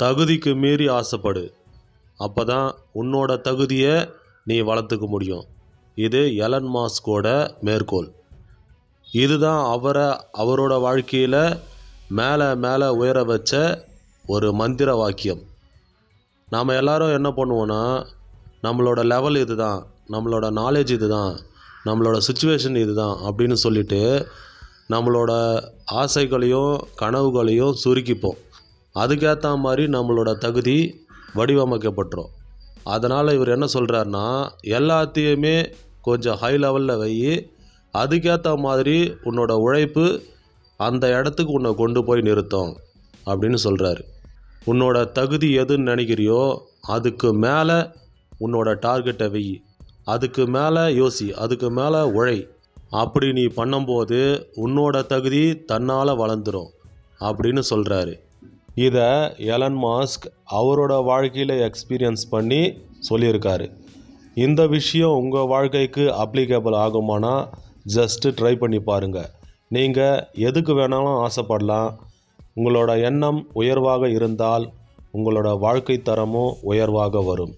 தகுதிக்கு மீறி ஆசைப்படு. அப்போ தான் உன்னோட தகுதியை நீ வளர்த்துக்க முடியும். இது எலன் மாஸ்கோட மேற்கோள். இதுதான் அவரை அவரோட வாழ்க்கையில் மேலே மேலே உயர வச்ச ஒரு மந்திர வாக்கியம். நாம் எல்லாரும் என்ன பண்ணுவோன்னா நம்மளோட லெவல் இது தான் நம்மளோட நாலேஜ் இது தான் நம்மளோட சுச்சுவேஷன் இது தான் அப்படின்னு சொல்லிட்டு நம்மளோட ஆசைகளையும் கனவுகளையும் சுருக்கிப்போம். அதுக்கேற்ற மாதிரி நம்மளோட தகுதி வடிவமைக்கப்பட்டுரும். அதனால் இவர் என்ன சொல்கிறாருன்னா எல்லாத்தையுமே கொஞ்சம் ஹை லெவலில் வை. அதுக்கேற்ற மாதிரி உன்னோட உழைப்பு அந்த இடத்துக்கு உன்னை கொண்டு போய் நிறுத்தும் அப்படின்னு சொல்கிறாரு உன்னோட தகுதி எதுன்னு நினைக்கிறியோ அதுக்கு மேலே உன்னோட டார்கெட்டை வை. அதுக்கு மேலே யோசி அதுக்கு மேலே உழை. அப்படி நீ பண்ணும்போது உன்னோட தகுதி தன்னால் வளர்ந்துடும் அப்படின்னு சொல்கிறாரு இதை எலன் மாஸ்க் அவரோட வாழ்க்கையில் எக்ஸ்பீரியன்ஸ் பண்ணி சொல்லியிருக்காரு. இந்த விஷயம் உங்கள் வாழ்க்கைக்கு அப்ளிகேபிள் ஆகுமானா ஜஸ்ட்டு ட்ரை பண்ணி பாருங்கள் நீங்கள் எதுக்கு வேணாலும் ஆசைப்படலாம். உங்களோட எண்ணம் உயர்வாக இருந்தால் உங்களோட வாழ்க்கை தரமும் உயர்வாக வரும்.